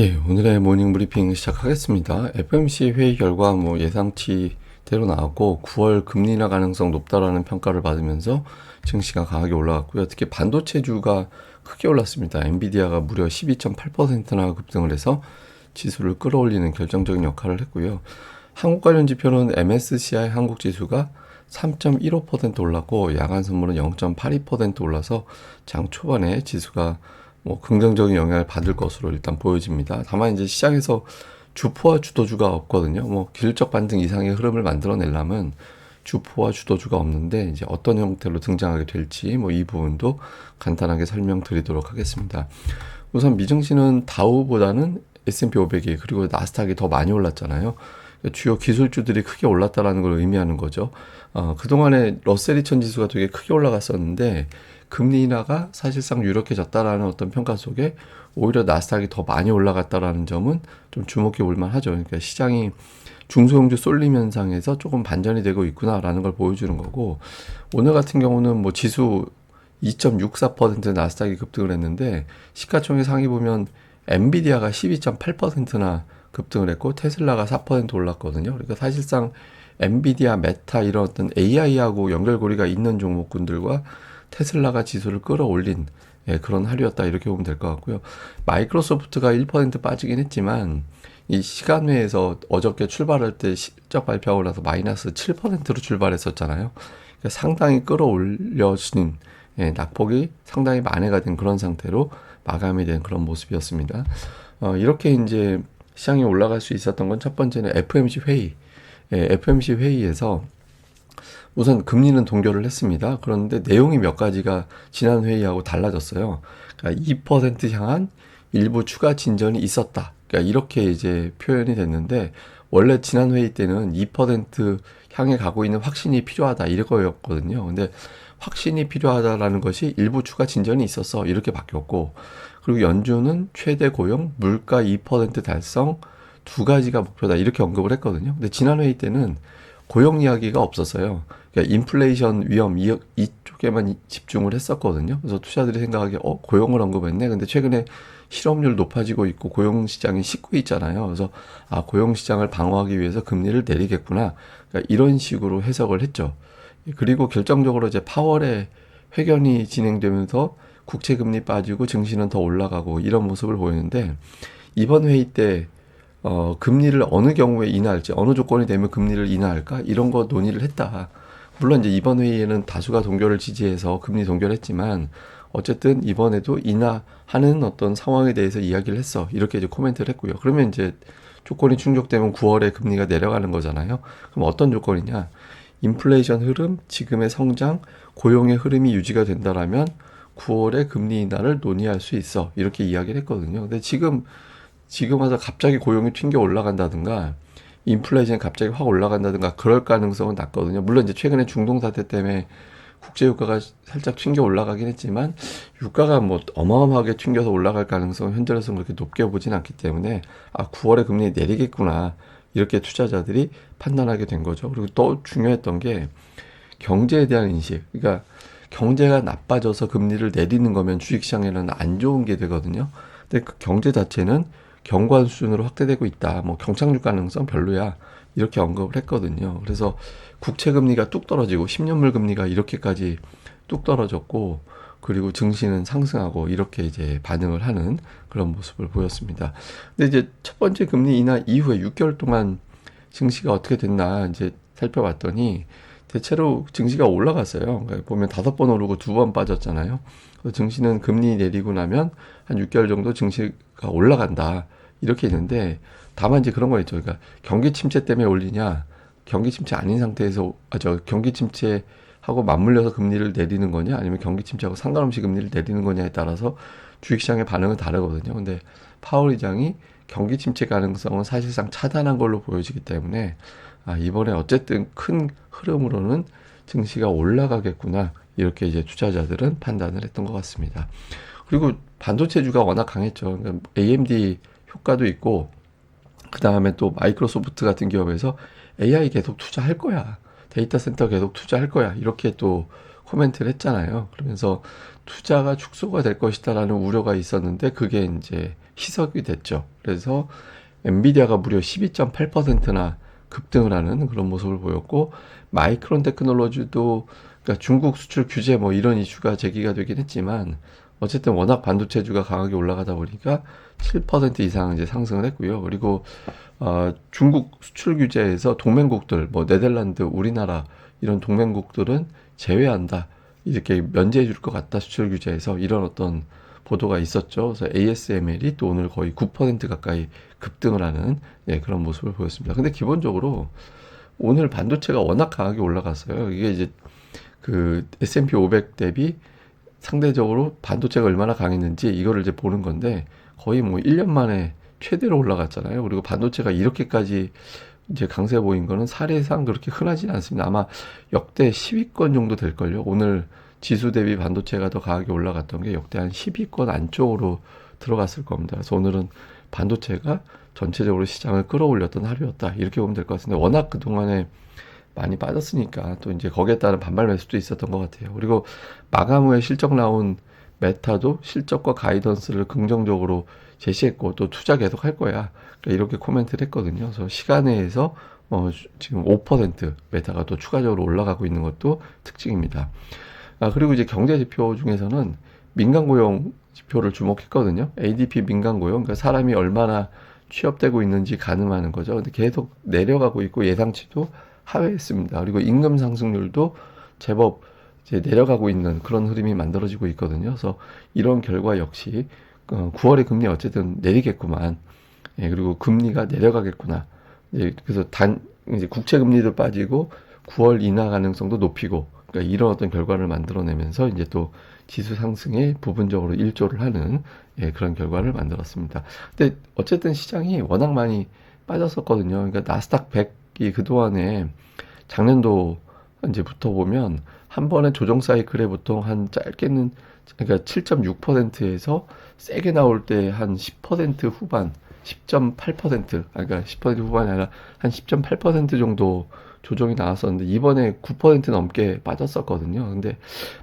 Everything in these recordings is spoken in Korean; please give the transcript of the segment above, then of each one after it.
예, 오늘의 모닝 브리핑 시작하겠습니다. FMC 회의 결과 뭐 예상치대로 나왔고 9월 금리 인하 가능성 높다라는 평가를 받으면서 증시가 강하게 올라갔고요. 특히 반도체주가 크게 올랐습니다. 엔비디아가 무려 12.8%나 급등을 해서 지수를 끌어올리는 결정적인 역할을 했고요. 한국 관련 지표는 MSCI 한국 지수가 3.15% 올랐고 야간 선물은 0.82% 올라서 장 초반에 지수가 뭐 긍정적인 영향을 받을 것으로 일단 보여집니다. 다만 이제 시장에서 주포와 주도주가 없거든요. 뭐 기술적 반등 이상의 흐름을 만들어내려면 주포와 주도주가 없는데 이제 어떤 형태로 등장하게 될지 뭐 이 부분도 간단하게 설명드리도록 하겠습니다. 우선 미증시는 다우보다는 S&P 500이 그리고 나스닥이 더 많이 올랐잖아요. 주요 기술주들이 크게 올랐다라는 걸 의미하는 거죠. 어, 그동안에 러셀 2000 지수가 되게 크게 올라갔었는데 금리 인하가 사실상 유력해졌다라는 어떤 평가 속에 오히려 나스닥이 더 많이 올라갔다라는 점은 좀 주목해 볼 만하죠. 그러니까 시장이 중소형주 쏠림 현상에서 조금 반전이 되고 있구나라는 걸 보여주는 거고 오늘 같은 경우는 뭐 지수 2.64% 나스닥이 급등을 했는데 시가총액 상위 보면 엔비디아가 12.8%나 급등을 했고 테슬라가 4% 올랐거든요. 그러니까 사실상 엔비디아, 메타 이런 어떤 AI하고 연결고리가 있는 종목군들과 테슬라가 지수를 끌어올린 예, 그런 하루였다 이렇게 보면 될 것 같고요. 마이크로소프트가 1% 빠지긴 했지만 이 시간외에서 어저께 출발할 때 실적 발표하고 나서 마이너스 7%로 출발했었잖아요. 그러니까 상당히 끌어올려진 예, 낙폭이 상당히 만회가 된 그런 상태로 마감이 된 그런 모습이었습니다. 어, 이렇게 이제 시장이 올라갈 수 있었던 건 첫 번째는 FMC 회의. 예, FMC 회의에서 우선 금리는 동결을 했습니다. 그런데 내용이 몇 가지가 지난 회의하고 달라졌어요. 그러니까 2% 향한 일부 추가 진전이 있었다. 그러니까 이렇게 이제 표현이 됐는데 원래 지난 회의 때는 2% 향해 가고 있는 확신이 필요하다 이거였거든요. 근데 확신이 필요하다라는 것이 일부 추가 진전이 있었어 이렇게 바뀌었고 그리고 연준은 최대 고용, 물가 2% 달성 두 가지가 목표다 이렇게 언급을 했거든요. 근데 지난 회의 때는 고용 이야기가 없었어요. 그러니까 인플레이션 위험 이, 이쪽에만 집중을 했었거든요. 그래서 투자들이 생각하기에 어 고용을 언급했네. 근데 최근에 실업률 높아지고 있고 고용 시장이 식고 있잖아요. 그래서 아 고용 시장을 방어하기 위해서 금리를 내리겠구나. 그러니까 이런 식으로 해석을 했죠. 그리고 결정적으로 이제 파월의 회견이 진행되면서 국채 금리 빠지고 증시는 더 올라가고 이런 모습을 보이는데 이번 회의 때 어, 금리를 어느 경우에 인하할지, 어느 조건이 되면 금리를 인하할까? 이런 거 논의를 했다. 물론 이제 이번 회의에는 다수가 동결을 지지해서 금리 동결했지만, 어쨌든 이번에도 인하하는 어떤 상황에 대해서 이야기를 했어. 이렇게 이제 코멘트를 했고요. 그러면 이제 조건이 충족되면 9월에 금리가 내려가는 거잖아요. 그럼 어떤 조건이냐? 인플레이션 흐름, 지금의 성장, 고용의 흐름이 유지가 된다라면 9월에 금리 인하를 논의할 수 있어. 이렇게 이야기를 했거든요. 근데 지금 지금 와서 갑자기 고용이 튕겨 올라간다든가 인플레이션이 갑자기 확 올라간다든가 그럴 가능성은 낮거든요. 물론 이제 최근에 중동 사태 때문에 국제 유가가 살짝 튕겨 올라가긴 했지만 유가가 뭐 어마어마하게 튕겨서 올라갈 가능성은 현재로서는 그렇게 높게 보진 않기 때문에 아 9월에 금리 내리겠구나 이렇게 투자자들이 판단하게 된 거죠. 그리고 또 중요했던 게 경제에 대한 인식. 그러니까 경제가 나빠져서 금리를 내리는 거면 주식시장에는 안 좋은 게 되거든요. 근데 그 경제 자체는 경관 수준으로 확대되고 있다. 뭐 경착륙 가능성 별로야. 이렇게 언급을 했거든요. 그래서 국채 금리가 뚝 떨어지고 10년물 금리가 이렇게까지 뚝 떨어졌고 그리고 증시는 상승하고 이렇게 이제 반응을 하는 그런 모습을 보였습니다. 근데 이제 첫 번째 금리 인하 이후에 6개월 동안 증시가 어떻게 됐나 이제 살펴봤더니 대체로 증시가 올라갔어요. 그러니까 보면 다섯 번 오르고 두 번 빠졌잖아요. 증시는 금리 내리고 나면 한 6개월 정도 증시가 올라간다. 이렇게 있는데 다만 이제 그런 거 있죠. 그러니까 경기 침체 때문에 올리냐, 경기 침체 아닌 상태에서 아 저 경기 침체하고 맞물려서 금리를 내리는 거냐, 아니면 경기 침체하고 상관없이 금리를 내리는 거냐에 따라서 주식시장의 반응은 다르거든요. 근데 파월 의장이 경기 침체 가능성은 사실상 차단한 걸로 보여지기 때문에 아, 이번에 어쨌든 큰 흐름으로는 증시가 올라가겠구나 이렇게 이제 투자자들은 판단을 했던 것 같습니다. 그리고 반도체주가 워낙 강했죠. 그러니까 AMD 효과도 있고 그 다음에 또 마이크로소프트 같은 기업에서 AI 계속 투자할 거야. 데이터 센터 계속 투자할 거야. 이렇게 또 코멘트를 했잖아요. 그러면서 투자가 축소가 될 것이다라는 우려가 있었는데 그게 이제 희석이 됐죠. 그래서 엔비디아가 무려 12.8%나 급등을 하는 그런 모습을 보였고 마이크론 테크놀로지도 그러니까 중국 수출 규제 뭐 이런 이슈가 제기가 되긴 했지만 어쨌든 워낙 반도체주가 강하게 올라가다 보니까 7% 이상 이제 상승을 했고요. 그리고 어, 중국 수출 규제에서 동맹국들 뭐 네덜란드, 우리나라 이런 동맹국들은 제외한다. 이렇게 면제해 줄 것 같다. 수출 규제에서 이런 어떤 보도가 있었죠. 그래서 ASML이 또 오늘 거의 9% 가까이 급등을 하는 예, 그런 모습을 보였습니다. 근데 기본적으로 오늘 반도체가 워낙 강하게 올라갔어요. 이게 이제 그 S&P 500 대비 상대적으로 반도체가 얼마나 강했는지 이거를 이제 보는 건데 거의 뭐 1년 만에 최대로 올라갔잖아요. 그리고 반도체가 이렇게까지 이제 강세 보인 거는 사례상 그렇게 흔하지는 않습니다. 아마 역대 10위권 정도 될걸요. 오늘 지수 대비 반도체가 더 강하게 올라갔던 게 역대 한 10위권 안쪽으로 들어갔을 겁니다. 그래서 오늘은 반도체가 전체적으로 시장을 끌어올렸던 하루였다. 이렇게 보면 될 것 같은데 워낙 그동안에 많이 빠졌으니까 또 이제 거기에 따른 반발 매수도 있었던 것 같아요. 그리고 마감 후에 실적 나온 메타도 실적과 가이던스를 긍정적으로 제시했고 또 투자 계속 할 거야. 그러니까 이렇게 코멘트를 했거든요. 그래서 시간에서 어, 지금 5% 메타가 또 추가적으로 올라가고 있는 것도 특징입니다. 아, 그리고 이제 경제 지표 중에서는 민간 고용 지표를 주목했거든요. ADP 민간 고용, 그러니까 사람이 얼마나 취업되고 있는지 가늠하는 거죠. 근데 계속 내려가고 있고 예상치도 하회했습니다. 그리고 임금 상승률도 제법 이제 내려가고 있는 그런 흐름이 만들어지고 있거든요. 그래서 이런 결과 역시 9월에 어, 금리 어쨌든 내리겠구만. 예, 그리고 금리가 내려가겠구나. 예, 그래서 단 이제 국채 금리도 빠지고 9월 인하 가능성도 높이고 그러니까 이런 어떤 결과를 만들어내면서 이제 또 지수 상승에 부분적으로 일조를 하는 예, 그런 결과를 만들었습니다. 근데 어쨌든 시장이 워낙 많이 빠졌었거든요. 그러니까 나스닥 100이 그동안에 작년도 이제부터 보면 한 번에 조정 사이클에 보통 한 짧게는 그러니까 7.6%에서 세게 나올 때 한 10% 후반, 10.8% 그러니까 10% 후반이 아니라 한 10.8% 정도 조정이 나왔었는데 이번에 9% 넘게 빠졌었거든요. 근데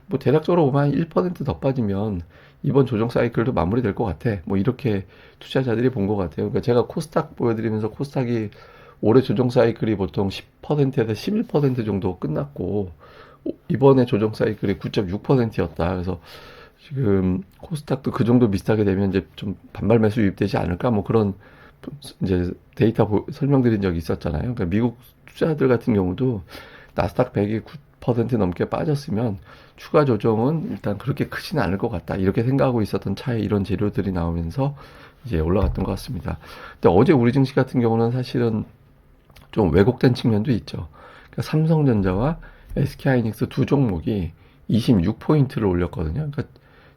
뭐 대략적으로 보면 1%더 빠지면 이번 조정 사이클도 마무리될 것 같아. 뭐 이렇게 투자자들이 본 것 같아요. 그러니까 제가 코스닥 보여드리면서 코스닥이 올해 조정 사이클이 보통 10%에서 11% 정도 끝났고 이번에 조정 사이클이 9.6%였다. 그래서 지금 코스닥도 그 정도 비슷하게 되면 이제 좀 반발 매수 유입되지 않을까 뭐 그런 이제 데이터 보, 설명드린 적이 있었잖아요. 그러니까 미국 투자들 같은 경우도 나스닥 100이 9% 넘게 빠졌으면 추가 조정은 일단 그렇게 크지는 않을 것 같다. 이렇게 생각하고 있었던 차에 이런 재료들이 나오면서 이제 올라갔던 것 같습니다. 근데 어제 우리 증시 같은 경우는 사실은 좀 왜곡된 측면도 있죠. 그러니까 삼성전자와 SK하이닉스 두 종목이 26포인트를 올렸거든요. 그러니까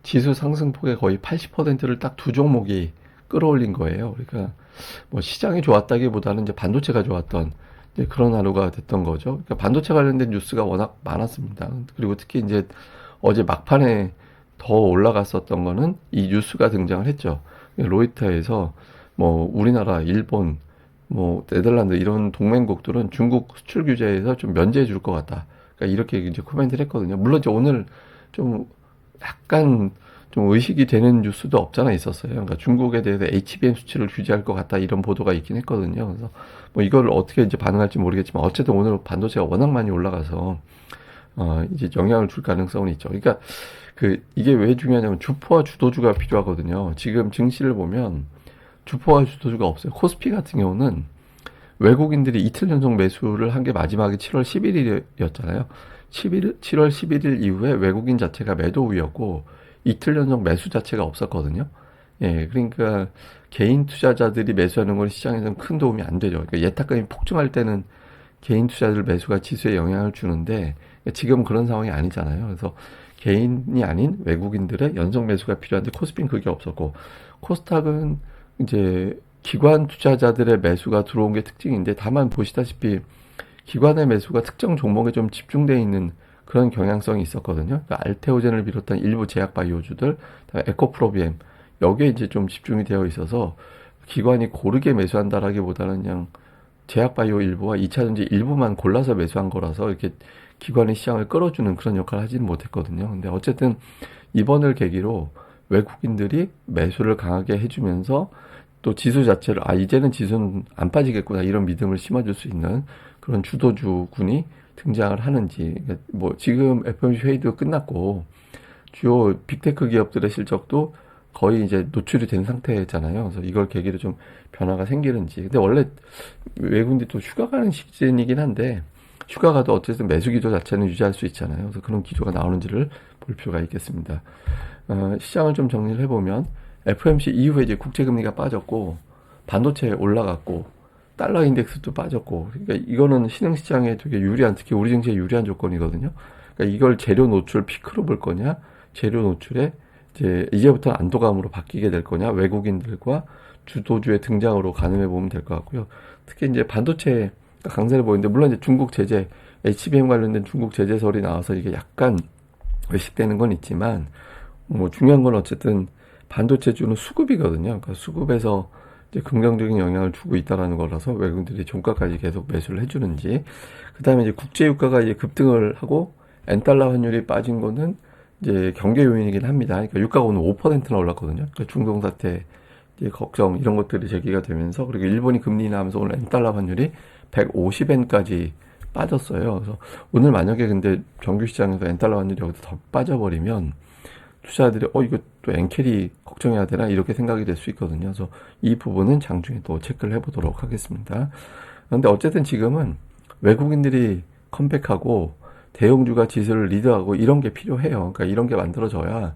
지수 상승폭의 거의 80%를 딱 두 종목이 끌어올린 거예요. 그러니까 뭐 시장이 좋았다기보다는 이제 반도체가 좋았던 이제 그런 하루가 됐던 거죠. 그러니까 반도체 관련된 뉴스가 워낙 많았습니다. 그리고 특히 이제 어제 막판에 더 올라갔었던 거는 이 뉴스가 등장을 했죠. 로이터에서 뭐 우리나라, 일본, 뭐 네덜란드 이런 동맹국들은 중국 수출 규제에서 좀 면제해 줄 것 같다. 그러니까 이렇게 이제 코멘트를 했거든요. 물론 이제 오늘 좀 약간 좀 의식이 되는 뉴스도 없잖아 있었어요. 그러니까 중국에 대해서 HBM 수출을 규제할 것 같다 이런 보도가 있긴 했거든요. 그래서 뭐 이걸 어떻게 이제 반응할지 모르겠지만 어쨌든 오늘 반도체가 워낙 많이 올라가서 어 이제 영향을 줄 가능성은 있죠. 그러니까 그 이게 왜 중요하냐면 주포와 주도주가 필요하거든요. 지금 증시를 보면 주포와 주도주가 없어요. 코스피 같은 경우는 외국인들이 이틀 연속 매수를 한 게 마지막에 7월 11일이었잖아요. 11, 7월 11일 이후에 외국인 자체가 매도 우였고 이틀 연속 매수 자체가 없었거든요. 예, 그러니까 개인 투자자들이 매수하는 건 시장에서는 큰 도움이 안 되죠. 그러니까 예탁금이 폭증할 때는 개인 투자들 매수가 지수에 영향을 주는데 지금 그런 상황이 아니잖아요. 그래서 개인이 아닌 외국인들의 연속 매수가 필요한데 코스피는 그게 없었고 코스닥은 이제 기관 투자자들의 매수가 들어온 게 특징인데 다만 보시다시피 기관의 매수가 특정 종목에 좀 집중되어 있는 그런 경향성이 있었거든요. 그러니까 알테오젠을 비롯한 일부 제약 바이오주들, 에코프로비엠 여기에 이제 좀 집중이 되어 있어서 기관이 고르게 매수한다라기보다는 그냥 제약 바이오 일부와 2차전지 일부만 골라서 매수한 거라서 이렇게 기관의 시장을 끌어주는 그런 역할을 하지는 못했거든요. 근데 어쨌든 이번을 계기로 외국인들이 매수를 강하게 해주면서 또 지수 자체를 아 이제는 지수는 안 빠지겠구나 이런 믿음을 심어줄 수 있는 그런 주도주군이 등장을 하는지 그러니까 뭐 지금 FOMC 회의도 끝났고 주요 빅테크 기업들의 실적도 거의 이제 노출이 된 상태잖아요. 그래서 이걸 계기로 좀 변화가 생기는지. 근데 원래 외국인들이 또 휴가 가는 시즌이긴 한데 휴가 가도 어쨌든 매수 기조 자체는 유지할 수 있잖아요. 그래서 그런 기조가 나오는지를 볼 필요가 있겠습니다. 어, 시장을 좀 정리를 해보면 FOMC 이후에 이제 국제금리가 빠졌고 반도체 올라갔고 달러 인덱스도 빠졌고 그러니까 이거는 신흥시장에 되게 유리한 특히 우리 증시에 유리한 조건이거든요. 그러니까 이걸 재료 노출 피크로 볼 거냐 재료 노출에 이제 이제부터 안도감으로 바뀌게 될 거냐 외국인들과 주도주의 등장으로 가늠해 보면 될 것 같고요. 특히 이제 반도체 강세를 보이는데 물론 이제 중국 제재 HBM 관련된 중국 제재설이 나와서 이게 약간 외식되는 건 있지만 뭐 중요한 건 어쨌든 반도체주는 수급이거든요. 그러니까 수급에서 이제 긍정적인 영향을 주고 있다라는 거라서 외국인들이 종가까지 계속 매수를 해주는지 그 다음에 이제 국제 유가가 이제 급등을 하고 엔 달러 환율이 빠진 거는 이제 경계 요인이긴 합니다. 그러니까 유가가 오늘 5%나 올랐거든요. 그러니까 중동 사태 이제 걱정 이런 것들이 제기가 되면서 그리고 일본이 금리 인하하면서 오늘 엔 달러 환율이 150엔까지 빠졌어요. 그래서 오늘 만약에 근데 정규 시장에서 엔 달러 환율이 여기서 더 빠져버리면 투자자들이 어 이거 또 엔캐리 걱정해야 되나 이렇게 생각이 될 수 있거든요. 그래서 이 부분은 장중에 또 체크를 해보도록 하겠습니다. 그런데 어쨌든 지금은 외국인들이 컴백하고 대형주가 지수를 리드하고 이런 게 필요해요. 그러니까 이런 게 만들어져야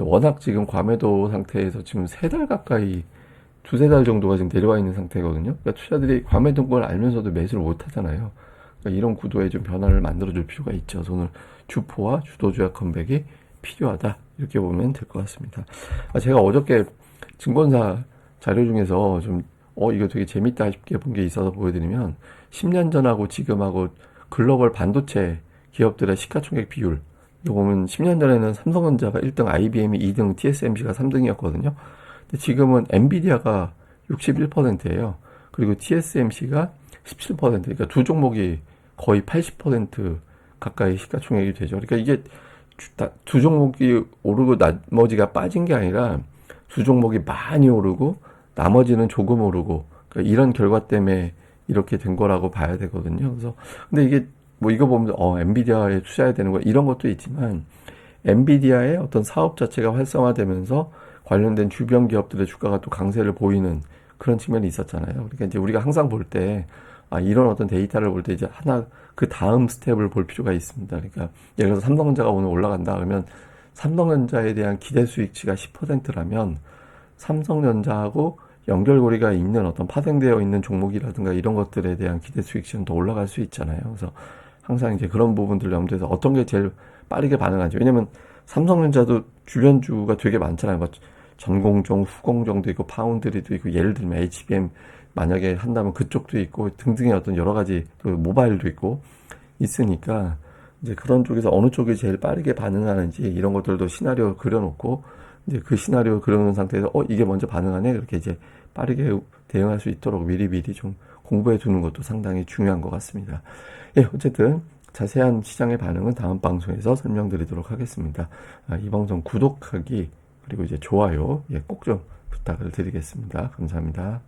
워낙 지금 과매도 상태에서 지금 세 달 가까이 두세 달 정도가 지금 내려와 있는 상태거든요. 그러니까 투자들이 과매도인 걸 알면서도 매수를 못 하잖아요. 그러니까 이런 구도에 좀 변화를 만들어 줄 필요가 있죠. 오늘 주포와 주도주의 컴백이 필요하다. 이렇게 보면 될 것 같습니다. 아, 제가 어저께 증권사 자료 중에서 좀, 어, 이거 되게 재밌다 싶게 본 게 있어서 보여드리면, 10년 전하고 지금하고 글로벌 반도체 기업들의 시가총액 비율, 이거 보면 10년 전에는 삼성전자가 1등, IBM이 2등, TSMC가 3등이었거든요. 근데 지금은 엔비디아가 61%예요. 그리고 TSMC가 17%, 그러니까 두 종목이 거의 80% 가까이 시가총액이 되죠. 그러니까 이게 두 종목이 오르고 나머지가 빠진 게 아니라 두 종목이 많이 오르고 나머지는 조금 오르고 그러니까 이런 결과 때문에 이렇게 된 거라고 봐야 되거든요. 그래서 근데 이게 뭐 이거 보면 어 엔비디아에 투자해야 되는 거 이런 것도 있지만 엔비디아의 어떤 사업 자체가 활성화되면서 관련된 주변 기업들의 주가가 또 강세를 보이는 그런 측면이 있었잖아요. 그러니까 이제 우리가 항상 볼 때 아, 이런 어떤 데이터를 볼 때 이제 하나 그 다음 스텝을 볼 필요가 있습니다. 그러니까 예를 들어서 삼성전자가 오늘 올라간다 그러면 삼성전자에 대한 기대 수익치가 10%라면 삼성전자하고 연결고리가 있는 어떤 파생되어 있는 종목이라든가 이런 것들에 대한 기대 수익치는 더 올라갈 수 있잖아요. 그래서 항상 이제 그런 부분들 염두에서 어떤 게 제일 빠르게 반응하지. 왜냐면 삼성전자도 주변주가 되게 많잖아요. 뭐 전공정, 후공정도 있고 파운드리도 있고 예를 들면 HBM 만약에 한다면 그쪽도 있고 등등의 어떤 여러 가지 또 모바일도 있고 있으니까 이제 그런 쪽에서 어느 쪽이 제일 빠르게 반응하는지 이런 것들도 시나리오 그려놓고 이제 그 시나리오 그려놓은 상태에서 어 이게 먼저 반응하네 그렇게 이제 빠르게 대응할 수 있도록 미리 미리 좀 공부해 두는 것도 상당히 중요한 것 같습니다. 예, 어쨌든 자세한 시장의 반응은 다음 방송에서 설명드리도록 하겠습니다. 아, 이 방송 구독하기 그리고 이제 좋아요 예, 꼭 좀 부탁을 드리겠습니다. 감사합니다.